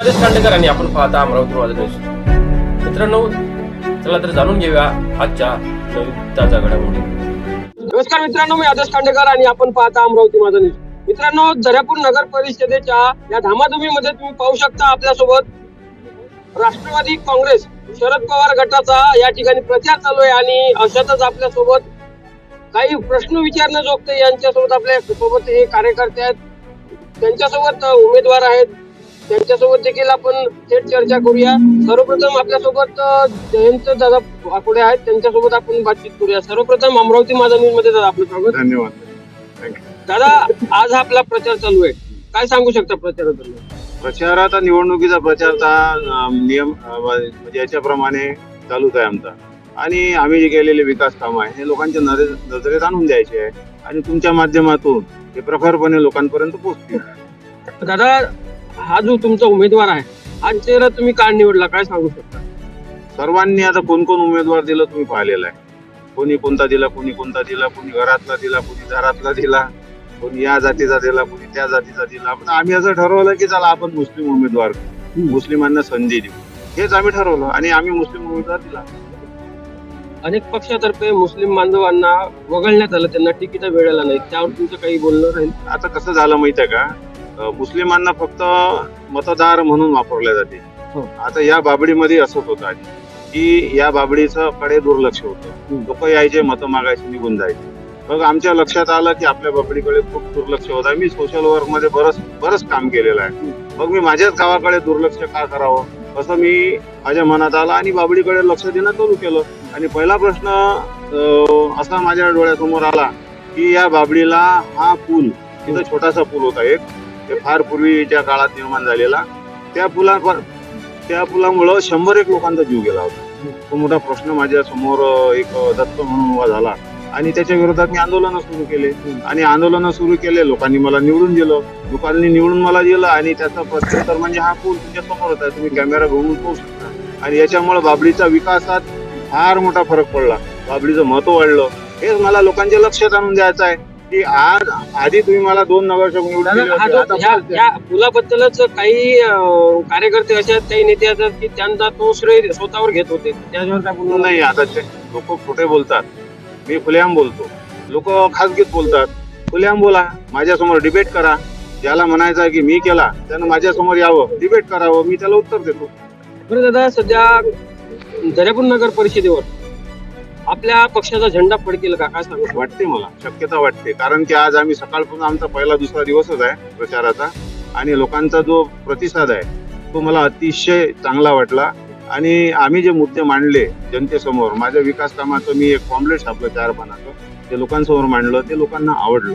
खांडेकर आणि आपण पाहता अमरावती माझा न्यूज मित्रांनो चला तर जाणून घेऊया आजच्या घडामोडी नमस्कार मित्रांनो मी आदर्श खांडेकर आणि आपण पाहता अमरावती माझा न्यूज मित्रांनो दर्यापूर नगर परिषदेच्या या धामाधुमीमध्ये तुम्ही पाहू शकता आपल्यासोबत राष्ट्रवादी काँग्रेस शरद पवार गटाचा या ठिकाणी प्रचार चालू आहे आणि अशातच आपल्यासोबत काही प्रश्न विचारणं जोगते यांच्यासोबत आपल्यासोबत हे कार्यकर्ते आहेत. त्यांच्यासोबत उमेदवार आहेत. त्यांच्यासोबत देखील आपण थेट चर्चा करूया. सर्वप्रथम आपल्यासोबत जयंत दादा आकुडे आहेत. त्यांच्यासोबत आपण बातचीत करूया. सर्वप्रथम अमरावती माझा न्यूजमध्ये दादा आपलं स्वागत. धन्यवाद. दादा आज हा आपला प्रचार चालू आहे. काय सांगू शकता प्रचाराबद्दल? प्रचारात निवडणुकीचा प्रचार तर नियम म्हणजे याच्याप्रमाणे चालूच आहे आमचा. आणि आम्ही जे केलेले विकास कामं आहे हे लोकांच्या नजरे नजरेत आणून द्यायचे आहे. आणि तुमच्या माध्यमातून हे प्रखरपणे लोकांपर्यंत पोहोचतील. दादा हा जो तुमचा उमेदवार आहे आज चेहरा तुम्ही का निवडला काय सांगू शकता? सर्वांनी आता कोण कोण उमेदवार दिलं तुम्ही पाहिलेलं आहे. कोणी कोणता दिला कोणी कोणता दिला कोणी घरातला दिला कोणी दारातला दिला कोणी या जातीचा दिला कोणी त्या जातीचा दिला. पण आम्ही असं ठरवलं की चला आपण मुस्लिम उमेदवार. मुस्लिमांना संधी देऊ. हेच आम्ही ठरवलं आणि आम्ही मुस्लिम उमेदवार दिला. अनेक पक्षातर्फे मुस्लिम बांधवांना वगळण्यात आलं त्यांना तिकीट वेळेला नाही. त्यावर तुमचं काही बोलणं राहील? आता कसं झालं माहिती आहे का? मुस्लिमांना फक्त मतदार म्हणून वापरले जाते. हो. आता या बाबडीमध्ये असंच होतं आधी की या बाबडीचं कडे दुर्लक्ष होतं. लोक यायचे मतं मागायचे निघून जायचे. मग आमच्या लक्षात आलं की आपल्या बाबडीकडे खूप दुर्लक्ष होत आहे. मी सोशल वर्कमध्ये बरंच बरंच काम केलेलं आहे. मग मी माझ्याच गावाकडे दुर्लक्ष का करावं? असं मी माझ्या मनात आलं आणि बाबडीकडे लक्ष देणं चालू केलं. आणि पहिला प्रश्न असा माझ्या डोळ्यासमोर आला की या बाबडीला हा पूल तिथं छोटासा पूल होता एक. ते फार पूर्वीच्या काळात निर्माण झालेला. त्या पुला त्या पुलामुळं शंभर एक लोकांचा जीव गेला होता. तो मोठा प्रश्न माझ्यासमोर एक दत्त म्हणून उभा झाला. आणि त्याच्या विरोधात मी आंदोलन सुरू केले. आणि आंदोलन सुरू केले लोकांनी मला निवडून दिलं. लोकांनी निवडून मला दिलं आणि त्याचा प्रत्युत्तर म्हणजे हा पूल तुमच्यासमोर आहे तुम्ही कॅमेरा घेऊन पोहू शकता. आणि याच्यामुळे बाबडीचा विकासात फार मोठा फरक पडला. बाबडीचं महत्त्व वाढलं. हेच मला लोकांच्या लक्षात आणून द्यायचं आहे. की आज आधी तुम्ही मला दोन नगरसेवक निवडून पुलाबद्दलच काही कार्यकर्ते असे आहेत काही नेते असतात की त्यांचा तो श्रेय स्वतःवर घेत होते. त्याच्यावर काय नाही आता ते लोक खोटे बोलतात. मी खुलेआम बोलतो. लोक खासगीत बोलतात. खुलेआम बोला माझ्यासमोर डिबेट करा. ज्याला म्हणायचं आहे की मी केला त्यानं माझ्यासमोर यावं. डिबेट करावं मी त्याला उत्तर देतो. बरं दादा सध्या दर्यापूर नगर परिषदेवर आपल्या पक्षाचा झेंडा फडकेल का? काय सांगू? वाटते मला. शक्यता वाटते. कारण की आज आम्ही सकाळपासून आमचा पहिला दुसरा दिवसच आहे प्रचाराचा. आणि लोकांचा जो प्रतिसाद आहे तो मला अतिशय चांगला वाटला. आणि आम्ही जे मुद्दे मांडले जनतेसमोर माझ्या विकास कामाचं मी एक पॉम्पलेट छापलं चार पानाचं. ते लोकांसमोर मांडलं ते लोकांना आवडलं.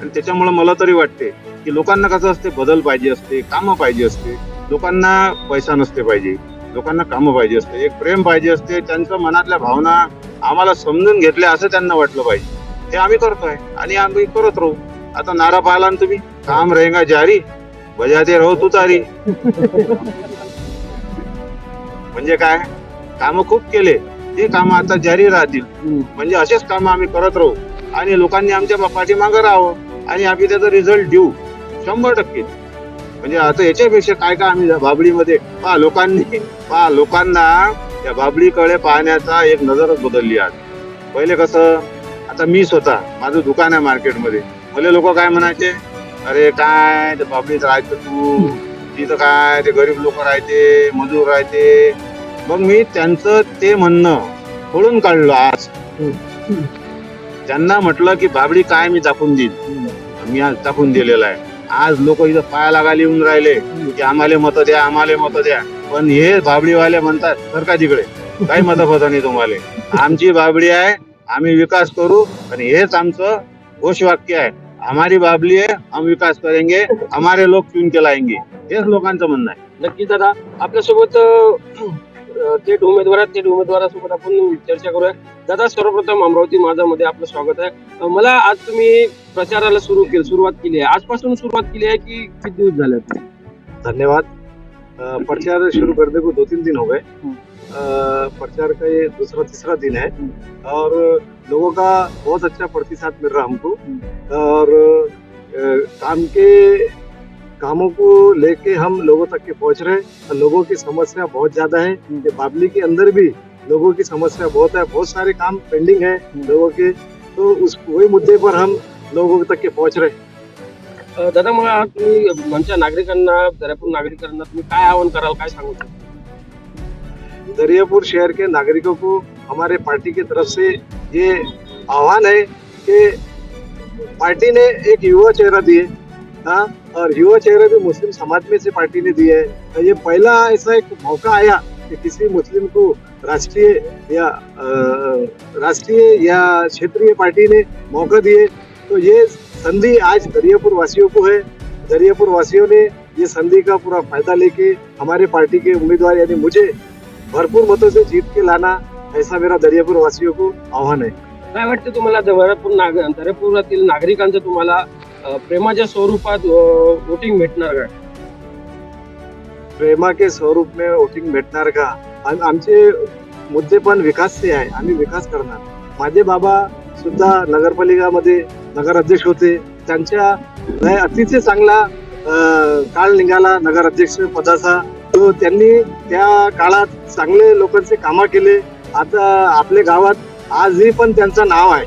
आणि त्याच्यामुळे मला तरी वाटते की लोकांना कसं असते बदल पाहिजे असते कामं पाहिजे असते. लोकांना पैसा नसते पाहिजे. लोकांना कामं पाहिजे असते. एक प्रेम पाहिजे असते. त्यांच्या मनातल्या भावना आम्हाला समजून घेतले असं त्यांना वाटलं पाहिजे. हे आम्ही करतोय आणि आम्ही करत राहू. आता नारा पाहिला ना तुम्ही? काम रहेगा जारी. बजाते राहू तुतारी. म्हणजे काय? काम खूप केले. ते काम आता जारी राहतील. म्हणजे असेच काम आम्ही करत राहू. आणि लोकांनी आमच्या पाठीमागं राहावं. आणि आम्ही त्याचा रिझल्ट देऊ. शंभर टक्के. म्हणजे आता याच्यापेक्षा काय काय आम्ही बाबडीमध्ये? पहा लोकांनी. पहा लोकांना त्या बाबडीकडे पाहण्याचा एक नजरच बदलली आज. पहिले कसं आता मी स्वतः माझं दुकान आहे मार्केटमध्ये. भले लोक काय म्हणायचे अरे काय ते बाबलीत राहायचं तू? तिथं काय ते गरीब लोक राहते मजूर राहते. मग मी त्यांचं ते म्हणणं खोडून काढलं आज. त्यांना म्हटलं की बाबडी काय मी दाखवून देईन? मी आज दाखवून दिलेलं आहे. आज लोक इथं पाया लागायला येऊन राहिले की आम्हाला मतं द्या आम्हाला मतं द्या. पण हे बाबडीवाले म्हणतात सर का तिकडे? काही मतं फतं नाही तुम्हाला? आमची बाबडी आहे आम्ही विकास करू आणि हेच आमचं घोषवाक्य आहे. हमारी बाबली आहे हम विकास करेंगे हमारे लोक चुन के लाएंगे. हेच लोकांचं म्हणणं आहे. नक्कीच दादा आपल्यासोबत थेट उमेदवार आहेत थेट उमेदवारासोबत आपण चर्चा करूया. दादा सर्वप्रथम अमरावती माझा मध्ये आपलं स्वागत आहे. मला आज तुम्ही प्रचाराला सुरू केली सुरुवात केली आहे. आजपासून सुरुवात केली आहे की किती दिवस झाले? धन्यवाद. अ, प्रचार शुरू करने को दो तीन दिन हो गए। प्रचार का ये दूसरा तीसरा दिन है। और लोगों का बहुत अच्छा प्रतिसाद मिल रहा हमको। और काम के कामों को लेके हम लोगों तक के पहुँच रहे हैं। और लोगों की समस्या बहुत ज़्यादा है। कि बाबली के अंदर भी लोगों की समस्या बहुत है। बहुत सारे काम पेंडिंग है लोगों के। तो उस वही मुद्दे पर हम लोगों तक के पहुँच रहे हैं। दादा मला तुम्ही मनच्या नागरिकांना, दर्यापूर नागरिकांना तुम्ही काय आवाहन कराल, काय सांगू शकता? दरियापुर शहर के नागरिकों को हमारे पार्टी की तरफ़ से ये आह्वान है कि पार्टी ने एक युवा चेहरा दिए हाँ और युवा चेहरा भी मुस्लिम समाज में से पार्टी ने दिए है। ये पहला ऐसा एक मौका आया कि किसी मुस्लिम को राष्ट्रीय या राष्ट्रीय या क्षेत्रीय पार्टी ने मौका दिए। तो ये संधि आज दरियापुर वासियों को है। दरियापुर वासियों ने ये संधि का पूरा फायदा लेके हमारे पार्टी के उम्मीदवार यानी मुझे भरपूर मतों से जीत के लाना ऐसा मेरा दरियापुर वासियों को आह्वान है। काय वाटतं तुम्हाला दर्यापूर नाग दर्यापुरातील नागरिकांचं तुम्हाला अ, प्रेमाच्या स्वरूपात वोटिंग भेटणार का? प्रेमा के स्वरूप में वोटिंग भेटणार का? आम- आमचे मुद्दे पण विकासचे आहे. आम्ही विकास करणार. माझे बाबा सुद्धा नगरपालिकामध्ये नगराध्यक्ष होते. त्यांच्या लय अतिशय चांगला काळ निघाला नगराध्यक्ष पदाचा. तो त्यांनी त्या काळात चांगले लोकांचे कामं केले. आता आपल्या गावात आजही पण त्यांचं नाव आहे.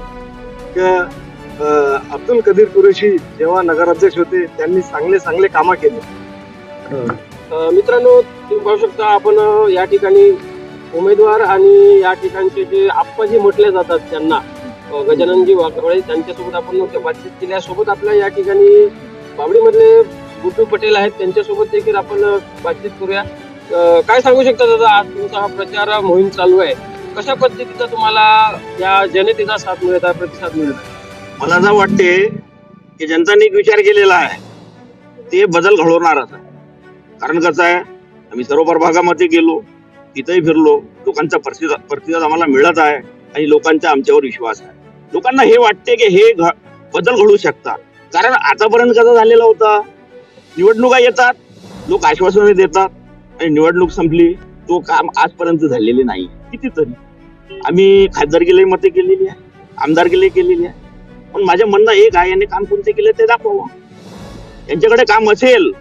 अब्दुल कदीर कुरेशी जेव्हा नगराध्यक्ष होते त्यांनी चांगले चांगले कामं केले. मित्रांनो तुम्ही पाहू शकता आपण या ठिकाणी उमेदवार आणि या ठिकाणचे जे आप्पाजी म्हटले जातात त्यांना. गजाननजी वाघोळे त्यांच्यासोबत आपण बातचीत केल्यासोबत आपल्या या ठिकाणी बावडीमधले गुड्डू पटेल आहेत त्यांच्यासोबत देखील आपण बातचीत करूया. काय सांगू शकता दादा आज तुमचा हा प्रचार मोहीम चालू आहे. कशा पद्धतीचा तुम्हाला या जनतेचा साथ मिळत आहे प्रतिसाद मिळत आहे? मला असं वाटते की जनताने एक विचार केलेला आहे ते बदल घडवणारच आहे. कारण कसं आहे आम्ही सर्व प्रभागामध्ये गेलो तिथेही फिरलो लोकांचा प्रतिसाद प्रतिसाद आम्हाला मिळत आहे आणि लोकांचा आमच्यावर विश्वास आहे. लोकांना हे वाटते की हे घ- बदल घडू शकतात. कारण आतापर्यंत कसं झालेला होता? निवडणुका येतात लोक आश्वासने देतात आणि निवडणूक संपली तो काम आजपर्यंत झालेले नाही. कितीतरी. आम्ही खासदारकीलाही मते केलेली आहे आमदारकीलाही केलेली आहे पण माझ्या म्हणणं एक आहे यांनी काम कोणते केले ते दाखवा यांच्याकडे काम असेल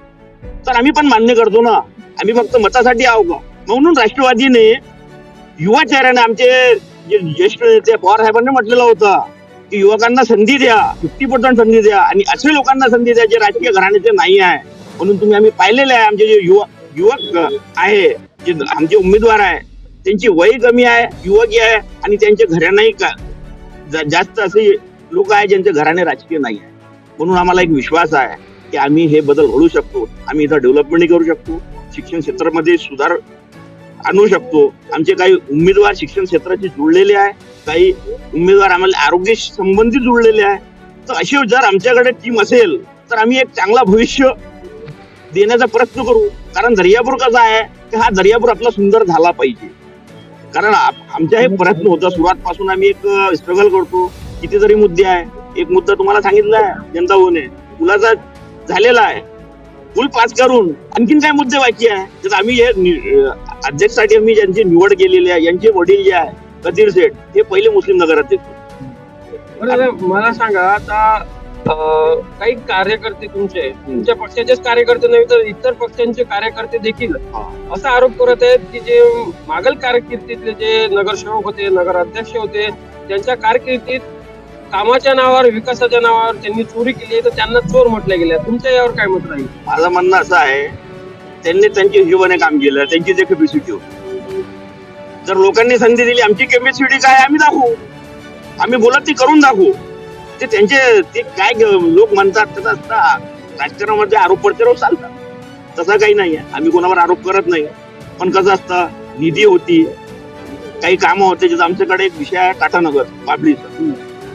तर आम्ही पण मान्य करतो ना. आम्ही फक्त मतासाठी आहो का? म्हणून राष्ट्रवादीने युवा चेहऱ्याने आमचे ज्येष्ठ नेते पवार साहेबांनी म्हटलेलं होतं की युवकांना संधी द्या फिफ्टी पर्सेंट संधी द्या आणि असे लोकांना संधी द्या जे राजकीय घराण्याचे नाही आहे. म्हणून तुम्ही आम्ही पाहिलेले आहे आमचे जे युवा युवक आहे जे आमचे उमेदवार आहे त्यांची वय कमी आहे युवकी आहे आणि त्यांचे घराण्याही का जा- जास्त असे लोक आहे ज्यांच्या घराणे राजकीय नाही आहे. म्हणून आम्हाला एक विश्वास आहे की आम्ही हे बदल घडू शकतो. आम्ही इथं डेव्हलपमेंटही करू शकतो. शिक्षण क्षेत्रामध्ये सुधार आणू शकतो. आमचे काही उमेदवार शिक्षण क्षेत्राशी जुळलेले आहे काही उमेदवार आम्हाला आरोग्य संबंधित जुळलेले आहे. तर अशी जर आमच्याकडे टीम असेल तर आम्ही एक चांगला भविष्य देण्याचा प्रयत्न करू. कारण दर्यापूर कसा आहे की हा दर्यापूर आपला सुंदर झाला पाहिजे. कारण आमचा आमच्या हे प्रयत्न होता. सुरुवात पासून आम्ही एक स्ट्रगल करतो. कितीतरी मुद्दे आहे. एक मुद्दा तुम्हाला सांगितला आहे जनता होणे मुलाचा झालेला आहे. पूल पास करून आणखीन काय मुद्दे बाकी आहे? तर आम्ही हे अध्यक्षसाठी आम्ही ज्यांची निवड केलेली आहे यांचे वडील जे आहे कदीर शेठ हे पहिले मुस्लिम बरं दादा, मला सांगा आता काही कार्यकर्ते तुमचे तुमच्या पक्षाचेच कार्यकर्ते नव्हे तर इतर पक्षांचे कार्यकर्ते देखील असा आरोप करत आहेत की जे मागल कारकिर्दीतले जे नगरसेवक होते नगराध्यक्ष होते त्यांच्या कारकिर्दीत कामाच्या नावावर विकासाच्या नावावर त्यांनी चोरी केली तर त्यांना चोर म्हटलं गेलं तुमच्या यावर काय मत राहील? माझं म्हणणं असं आहे त्यांनी त्यांच्या हिशोबाने काम केलं त्यांची जे कॅपॅसिटी होती. जर लोकांनी संधी दिली आमची कॅपॅसिटी काय आम्ही दाखवू. आम्ही बोलत ती करून दाखवू. ते त्यांचे ते काय लोक म्हणतात तसं असतं. राजकारणामध्ये आरोप प्रत्यारोप चालतात. तसा काही नाही आहे. आम्ही कोणावर आरोप करत नाही. पण कसं असतं निधी होती. काही कामं होते जसं आमच्याकडे एक विषय आहे टाटानगर बाबलीचा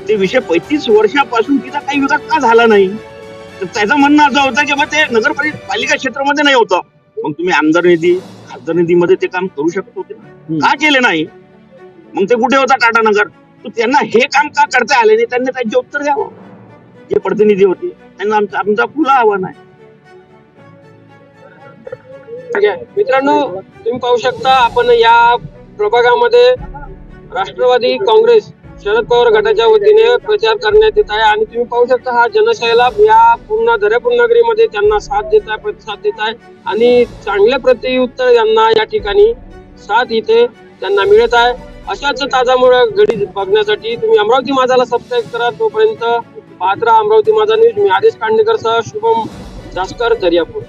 ते विषय पैतीस वर्षापासून तिचा काही विकास का झाला नाही? तर त्याचं म्हणणं असं होतं की बा ते नगरपालिका क्षेत्रामध्ये नाही होतं. मग तुम्ही आमदार निधी खासदार निधीमध्ये ते काम करू शकत होते ना? का केले नाही? मग ते कुठे होता टाटा नगर तर त्यांना हे काम का करता आले नाही? त्यांनी त्यांचे उत्तर द्यावं. जे प्रतिनिधी होते त्यांना आमचा आमचा खुला आव्हान आहे. ठीक आहे. मित्रांनो तुम्ही पाहू शकता आपण या प्रभागामध्ये राष्ट्रवादी काँग्रेस शरद पवार गटाच्या वतीने प्रचार करण्यात येत आहे. आणि तुम्ही पाहू शकता हा जनसैलाब या पूर्ण दर्यापूर नगरीमध्ये त्यांना साथ देत आहे प्रतिसाद देत आहे. आणि चांगले प्रतिउत्तर यांना या ठिकाणी साथ इथे त्यांना मिळत आहे. अशाच ताजा घडी बघण्यासाठी तुम्ही अमरावती माझाला सबस्क्राईब करा. तोपर्यंत पात्रा अमरावती माझा न्यूज. मी आदेश कांडेकर सह शुभम जास्कर दर्यापूर.